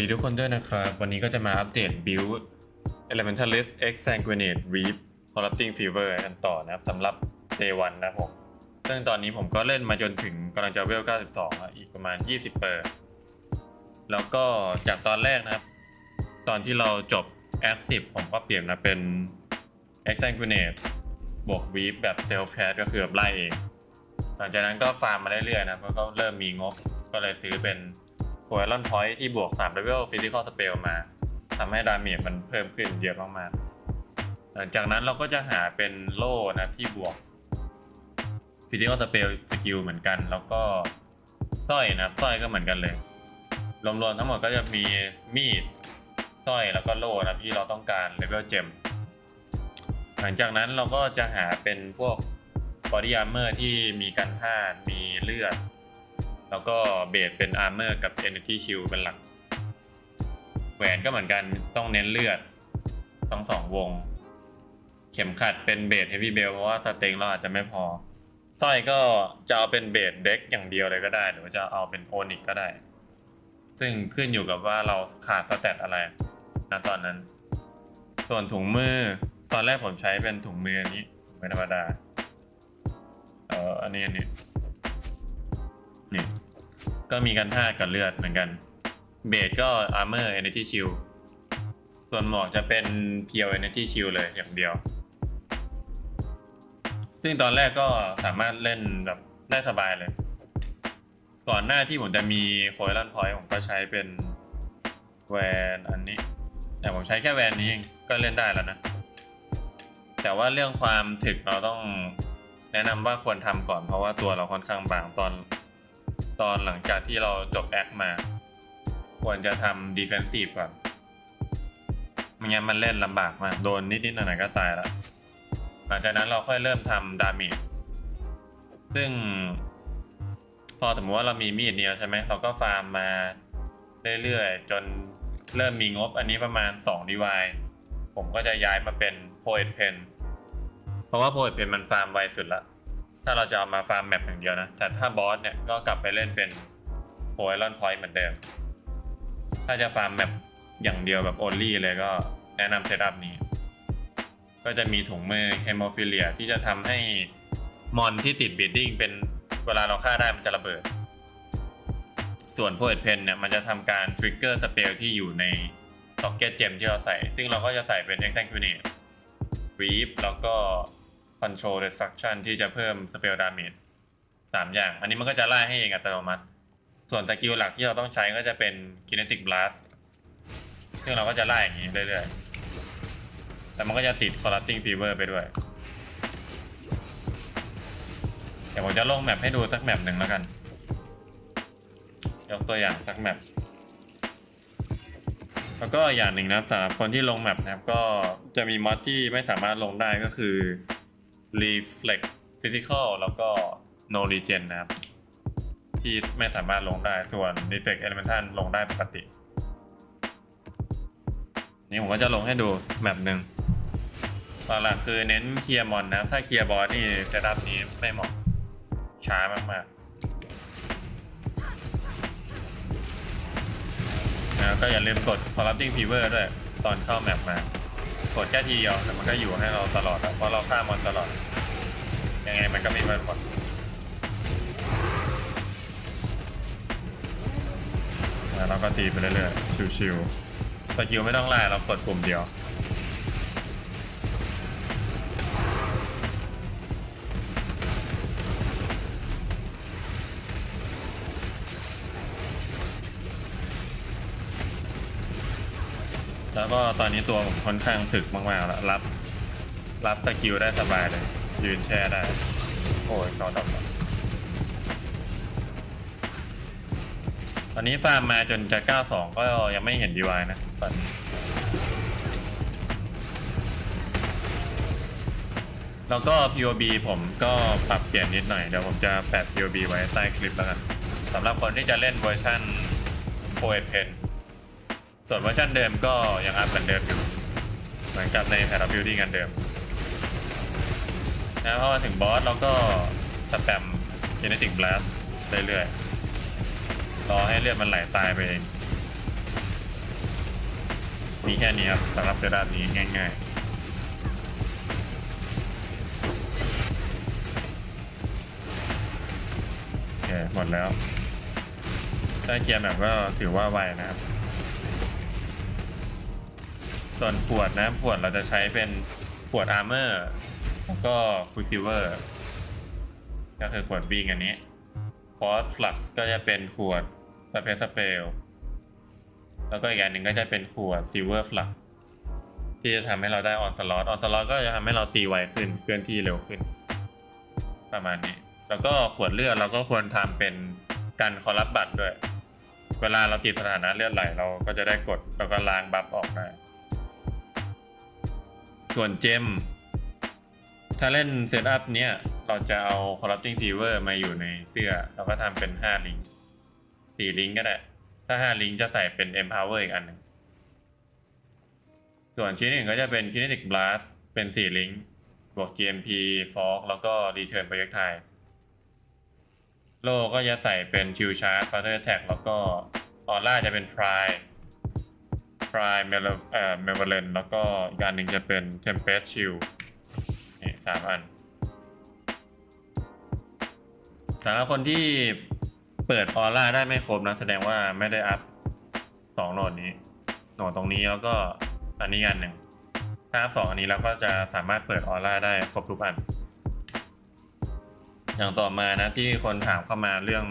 ดีทุกคนด้วยนะครับ วันนี้ก็จะมาอัปเดต build Elementalist X Sanguinate Reap Corrupting Fever กันต่อนะครับสำหรับ Day 1นะผม ซึ่งตอนนี้ผมก็เล่นมาจนถึงกำลังจะเวล 92 อีกประมาณ 20 เปอร์ แล้วก็จากตอนแรกนะครับ ตอนที่เราจบ Act 10ผมก็เปลี่ยนมาเป็น X Sanguinate บวก Reap แบบ Self Cast ก็คือแบบไล่เอง หลังจากนั้นก็ฟาร์มมาเรื่อยๆนะครับแล้วก็เริ่มมีงบก็เลยซื้อเป็น โค i ลอนพอยท์ที่บวก3 level physical spell มาทำให้ดาเมจมันเพิ่มขึ้นเยอะมากๆหลังจากนั้นเราก็จะหาเป็นโล่นะที่บวก physical spell skill เหมือนกัน แล้วก็สร้อยนะสร้อยก็เหมือนกันเลย รวมๆทั้งหมดก็จะมีมีดสร้อยแล้วก็โล่นะที่เราต้องการ level gem หลังจากนั้นเราก็จะหาเป็นพวกบอดี้อาร์เมอร์ที่มีกันธาตุมีเลือด แล้วก็เบสเป็นอาร์เมอร์กับ Energy Shield เป็นหลัก แหวนก็เหมือนกันต้องเน้นเลือดทั้งสองวง เข็มขัดเป็นเบสเฮฟวี่เบลเพราะว่าสเต็งเราอาจจะไม่พอสร้อยก็จะเอาเป็นเบสเด็กอย่างเดียวเลยก็ได้ หรือว่าจะเอาเป็นโอนิกก็ได้ ซึ่งขึ้นอยู่กับว่าเราขาดสเตตอะไรนะตอนนั้น ส่วนถุงมือตอนแรกผมใช้เป็นถุงมืออันนี้ถุงมือธรรมดาเอออันนี้อันนี้ ก็มีกันธาตุกับเลือดเหมือนกัน เบสก็ armor energy shield ส่วนหมวกจะเป็นเพียว energy shield เลยอย่างเดียว ซึ่งตอนแรกก็สามารถเล่นแบบได้สบายเลย ก่อนหน้าที่ผมจะมีโคยลันพอยผมก็ใช้เป็นแวนอันนี้ แต่ผมใช้แค่แวนนี้เองก็เล่นได้แล้วนะ แต่ว่าเรื่องความถึกเราต้องแนะนำว่าควรทำก่อนเพราะว่าตัวเราค่อนข้างบางตอน ตอนหลังจากที่เราจบแอคมา ควรจะทำดีเฟนซีฟก่อนไม่งั้นมันเล่นลำบากมาก โดนนิดๆหน่อยๆก็ตายล้วหลังจากนั้นเราค่อยเริ่มทำดาเมจซึ่ง พอสมมติว่าเรามีมีดเนี้ยใช่ไหมเราก็ฟาร์มมาเรื่อยๆ จนเริ่มมีงบอันนี้ประมาณ2ดีวายผมก็จะย้ายมาเป็นโพเอทเพนเพราะว่าโพยเพนมันฟาร์มไวสุดละาเราจะเอามาฟาร์มแมปอย่างเดียวนะแต่ถ้าบอสเนี่ยก็กลับไปเล่นเป็นโพยลอนพอยต์เหมือนเดิม ถ้าจะฟาร์มแมปอย่างเดียวแบบโอลลี่เลยก็แนะนำเซตอัพนี้ ก็จะมีถุงมือเฮโมฟิเลียที่จะทำให้มอนที่ติดบีดดิ้งเป็นเวลาเราฆ่าได้มันจะระเบิด ส่วนโพยเพนเนี่ยมันจะทำการทริกเกอร์สเปลที่อยู่ในต็อกเก็ตเจมที่เราใส่ ซึ่งเราก็จะใส่เป็น e x a c u n a t e Reap แล้วก็ Control Destruction ที่จะเพิ่ม Spell Damage สามอย่าง อันนี้มันก็จะไล่ให้เองอัตโนมัติ ส่วนสกิลหลักที่เราต้องใช้ก็จะเป็น Kinetic Blast ซึ่งเราก็จะไล่อย่างนี้เรื่อยๆ แต่มันก็จะติด Corrupting Fever ไปด้วย เดี๋ยวผมจะลงแมปให้ดูสักแมปหนึ่งแล้วกัน ยกตัวอย่างสักแมปแล้วก็อย่างหนึ่งนะครับสำหรับคนที่ลงแมปนะครับก็จะมีมอดที่ไม่สามารถลงได้ก็คือ reflect physical แล้วก็ no regen นะครับ ที่ไม่สามารถลงได้ส่วน reflect elemental ลงได้ปกติ นี่ผมก็จะลงให้ดูแมปหนึ่งหลักๆคือเน้นเคลียร์มอนนะถ้าเคลียร์บอสนี่เซตอัพนี้ไม่เหมาะช้ามากๆนะก็อย่าลืมกด corrupting fever ด้วย ตอนเข้าแมปมา กดแค่ทีเดียวแต่มันก็อยู่ให้เราตลอดอะเพราะเราฆ่ามอนตลอด ยังไงมันก็มีมันหมดแล้วเราก็ตีไปเรื่อยๆชิวๆสกิลไม่ต้องไล่เรากดปุ่มเดียว แล้วก็ตอนนี้ตัวผมค่อนข้างถึกมากๆแล้วรับ รับสกิลได้สบายเลย ยืนแช่ได้ โอ้ยซอดับตอนนี้ฟาร์มมาจนจะ 92 ก็ยังไม่เห็นดีวายนะตอนนี้แล้วก็ POB ผมก็ปรับเปลี่ยนนิดหน่อย เดี๋ยวผมจะแปะ POB ไว้ใต้คลิปแล้วกันสำหรับคนที่จะเล่นเวอร์ชัน p o e t e n ส่วนเวอร์ชันเดิมก็ยังอัพเหมือนเดิมอยู่เหมือนกับในแพทบิวตี้กันเดิมนะพอมาถึงบอสเราก็สแปม Genetic Blast เรื่อยๆรอให้เลือดมันไหลตายไปเองมีแค่นี้ครับสำหรับเซตอัพนี้ง่ายๆโอเคหมดแล้วถ้เคลียร์แบบก็ถือว่าไวนะครับ ส่วนขวดนะขวดเราจะใช้เป็นขวดอาร์เมอร์แล้วก็คูซิเวอร์ก็คือขวดบิงอันนี้คอร์สฟลักซ์ก็จะเป็นขวดสเปซสเปลแล้วก็อีกอย่างหนึ่งก็จะเป็นขวดซิลเวอร์ฟลักที่จะทำให้เราได้ออนสล็อตออนสล็อตก็จะทำให้เราตีไวขึ้นเคลื่อนที่เร็วขึ้น ประมาณนี้ แล้วก็ขวดเลือดเราก็ควรทำเป็นกันคอรับบัตรด้วย เวลาเราติดสถานะเลือดไหลเราก็จะได้กดแล้วก็ล้างบัฟออกได้ ส่วนเจม ถ้าเล่นเซตอัพเนี้ยเราจะเอา Corrupting Fever มาอยู่ในเสื้อ เราก็ทำเป็น 5 ลิงก์4ลิงก์ก็ได้ ถ้า 5 ลิงก์จะใส่เป็น Empower อีกอันหนึ่งส่วนชิ้นหนึ่งก็จะเป็น Kinetic Blast เป็น 4 ลิงก์บวก GMP Fork แล้วก็ Return Projectile โลก็จะใส่เป็น Chill Charge Faster Attack แล้วก็ออร่าจะเป็น Prime พรายเมลเอ่อเมลเวเลนแล้วก็อีกอันหนึ่งจะเป็น Tempest Shield นี่สามอันสำหรับคนที่เปิดออร่าได้ไม่ครบนะ แสดงว่าไม่ได้อัพสองโหนดนี้โหนดตรงนี้แล้วก็อันนี้อันหนึ่งถ้าอัพสองอันนี้เราก็จะสามารถเปิดออร่าได้ครบทุกอัน อย่างต่อมานะที่คนถามเข้ามาเรื่อง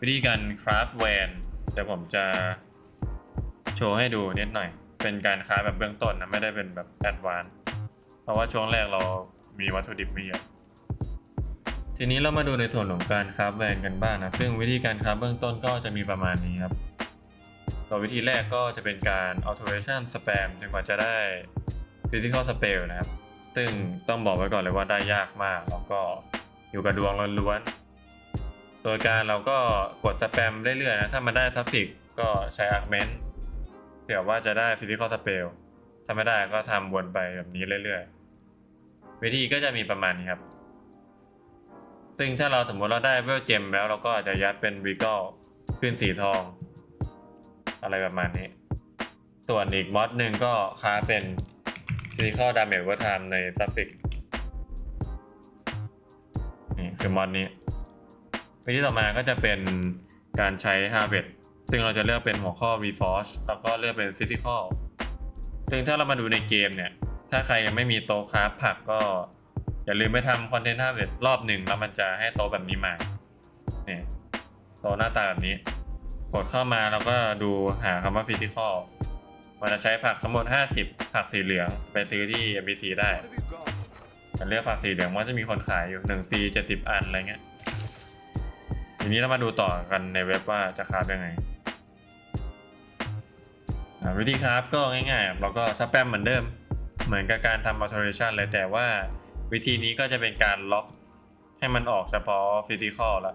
วิธีการคราฟแวนเดี๋ยวผมจะ โชว์ให้ดูนิดหน่อย เป็นการค้าแบบเบื้องต้นนะ ไม่ได้เป็นแบบแอดวานซ์เพราะว่าช่วงแรกเรามีวัตถุดิบไม่เยอะทีนี้เรามาดูในส่วนของการคราฟแวนกันบ้างนะ ซึ่งวิธีการคราฟเบื้องต้นก็จะมีประมาณนี้ครับตัววิธีแรกก็จะเป็นการ alteration spam จนกว่าจะได้ physical spell นะครับ ซึ่งต้องบอกไว้ก่อนเลยว่าได้ยากมาก แล้วก็อยู่กับดวงล้วนๆ โดยการเราก็กดสแปมเรื่อยๆนะ ถ้ามันได้ทัฟฟิกก็ใช้อาร์ เผื่อว่าจะได้ฟิสิกอลสเปลถ้าไม่ได้ก็ทำวนไปแบบนี้เรื่อยๆ วิธีก็จะมีประมาณนี้ครับ ซึ่งถ้าเราสมมติเราได้เวลเจมแล้วเราก็อาจจะยัดเป็นวีกอลขึ้นสีทอง อะไรประมาณนี้ ส่วนอีกมอดหนึ่งก็ค้าเป็นฟิสิกอลดาเมจเวอร์ไทม์ในซัฟฟิกนี่คือมอดนี้ วิธีต่อมาก็จะเป็นการใช้ Harvest ซึ่งเราจะเลือกเป็นหัวข้อ Reforge แล้วก็เลือกเป็น Physical ซึ่งถ้าเรามาดูในเกมเนี่ย ถ้าใครยังไม่มีโต๊ะคราฟผักก็ อย่าลืมไปทำคอนเทนต์ Harvest รอบหนึ่งแล้วมันจะให้โต๊ะแบบนี้มานี่โต๊ะหน้าตาแบบนี้ กดเข้ามาแล้วก็ดูหาคำว่า Physical มันจะใช้ผักทั้งหมด 50 ผักสีเหลืองไปซื้อที่ NPC ได้มันเลือกผักสีเหลืองว่าจะมีคนขายอยู่1 C 70 อันอะไรเงี้ยทีนี้เรามาดูต่อกันในเว็บว่าจะคราฟยังไง วิธีคราฟก็ง่ายๆ เราก็สแปมเหมือนเดิม เหมือนกับการทำ alteration เลยแต่ว่าวิธีนี้ก็จะเป็นการล็อกให้มันออกเฉพาะ physical ละ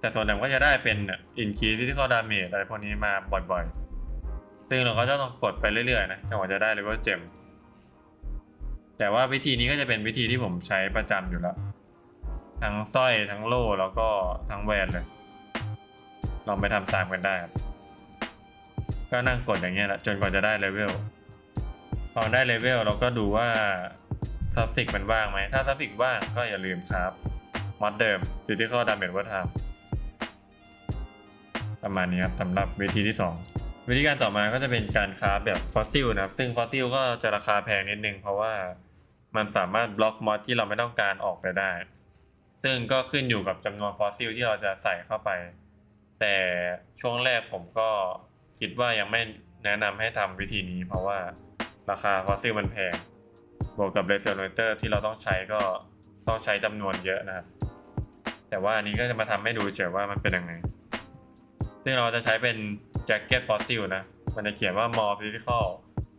แต่ส่วนหนึ่งก็จะได้เป็น increase physical damage อะไรพวกนี้มาบ่อยๆ ซึ่งเราก็จะต้องกดไปเรื่อยๆ นะจนกว่าจะได้ level gem แต่ว่าวิธีนี้ก็จะเป็นวิธีที่ผมใช้ประจำอยู่แล้ว ทั้งสร้อยทั้งโล่แล้วก็ทั้งแหวนเลย ลองไปทำตามกันได้ครับ ก็นั่งกดอย่างเงี้ยแหละจนกว่าจะได้เลเวลพอได้เลเวลเราก็ดูว่าซัฟฟิกมันว่างไหม ถ้าซัฟฟิกว่างก็อย่าลืมครับมอดเดิม Critical Damage ว่าทำประมาณนี้ครับสำหรับวิธีที่ 2 วิธีการต่อมาก็จะเป็นการคราฟแบบฟอสซิลนะครับ ซึ่งฟอสซิลก็จะราคาแพงนิดนึง เพราะว่ามันสามารถบล็อกมอดที่เราไม่ต้องการออกไปได้ ซึ่งก็ขึ้นอยู่กับจำนวนฟอสซิลที่เราจะใส่เข้าไป แต่ช่วงแรกผมก็ คิดว่ายังไม่แนะนำให้ทำวิธีนี้ เพราะว่าราคาฟอสซิลมันแพง บวกกับเรเซอร์เตอร์ที่เราต้องใช้ก็ต้องใช้จำนวนเยอะนะครับ แต่ว่าอันนี้ก็จะมาทำให้ดูเฉยว่ามันเป็นยังไง ซึ่งเราจะใช้เป็นแจ็คเก็ตฟอสซิลนะ มันจะเขียนว่า more physical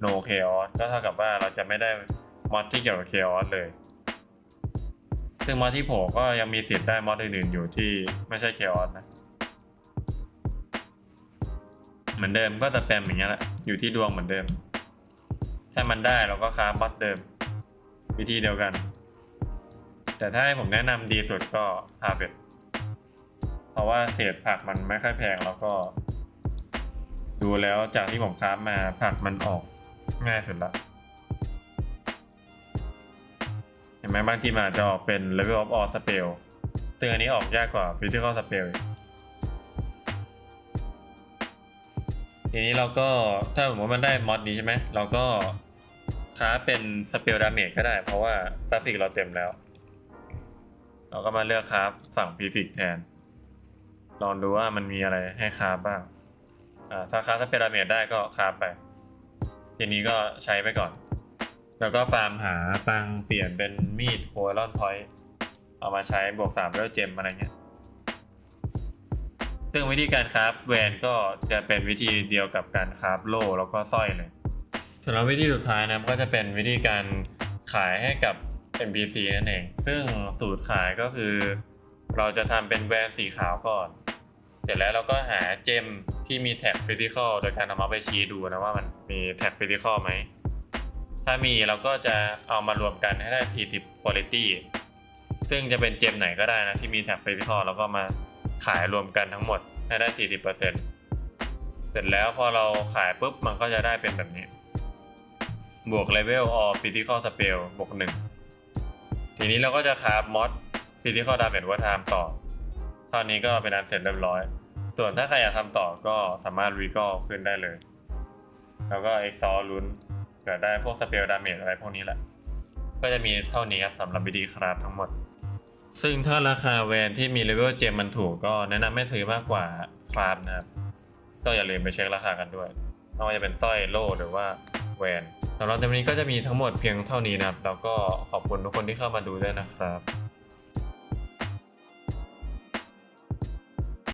no chaos ก็เท่ากับว่าเราจะไม่ได้มอดที่เกี่ยวกับ chaos เลย ซึ่งมอดที่โผล่ก็ยังมีสิทธิ์ได้มอดอื่นๆอยู่ที่ไม่ใช่ chaos นะ เหมือนเดิมก็จะแปมอย่างเงี้ยแหละอยู่ที่ดวงเหมือนเดิม ถ้ามันได้เราก็ค้าบอทเดิม วิธีเดียวกัน แต่ถ้าให้ผมแนะนำดีสุดก็ฮาเวดเพราะว่าเศษผักมันไม่ค่อยแพงแล้วก็ ดูแล้วจากที่ผมค้ามาผักมันออกง่ายสุดละเห็นไหมบางทีมันอาจจะออกเป็น level of all spell ซึ่งอันนี้ออกยากกว่า physical spell อีก ทีนี้เราก็ถ้าสมมติมันได้มอดนี้ใช่ไหมเราก็ค้าเป็น spell damage ก็ได้ เพราะว่าซัฟฟิกเราเต็มแล้ว เราก็มาเลือกคราฟฝั่ง prefix แทน ลองดูว่ามันมีอะไรให้คราบ้างอ่าถ้าคราสเปรดาเมจได้ก็คราไป ทีนี้ก็ใช้ไปก่อน แล้วก็ฟาร์มหาตังเปลี่ยนเป็นมีดโคลอนพอยต์เอามาใช้บวกสามเวเจมอะไรเงี้ย ซึ่งวิธีการคราฟแวนก็จะเป็นวิธีเดียวกับการคราฟโล่แล้วก็สร้อยเลยส่วนวิธีสุดท้ายนะก็จะเป็นวิธีการขายให้กับ NPC นั่นเอง ซึ่งสูตรขายก็คือ เราจะทำเป็นแวนสีขาวก่อน เสร็จแล้วเราก็หาเจมที่มีแท็กฟิสิกอลโดยการเอามาไปชี้ดูนะว่ามันมีแท็กฟิสิกอลไหม ถ้ามีเราก็จะเอามารวมกันให้ได้ 40 quality ซึ่งจะเป็นเจมไหนก็ได้นะที่มีแท็กฟิสิกอลแล้วก็มา ขายรวมกันทั้งหมดให้ได้ 40%เสร็จแล้วพอเราขายปุ๊บมันก็จะได้เป็นแบบนี้ บวก level of physical spell บวกหนึ่งทีนี้เราก็จะคราฟมอด physical damage war time ต่อเท่านี้ก็เป็นอันเสร็จเรียบร้อย ส่วนถ้าใครอยากทำต่อก็สามารถรีกอขึ้นได้เลย แล้วก็เอ็กซอลุ้นเกิดได้พวกสเปลดาเมจอะไรพวกนี้แหละ ก็จะมีเท่านี้ครับสำหรับวิธีคราฟทั้งหมด ซึ่งถ้าราคาแวนที่มีเลเวลเจมมันถูกก็แนะนำให้ซื้อมากกว่าคราฟนะครับ ก็อย่าลืมไปเช็คราคากันด้วยไม่ว่าจะเป็นสร้อยโล่หรือว่าแวนสำหรับเทปนี้ก็จะมีทั้งหมดเพียงเท่านี้นะครับ แล้วก็ขอบคุณทุกคนที่เข้ามาดูด้วยนะครับ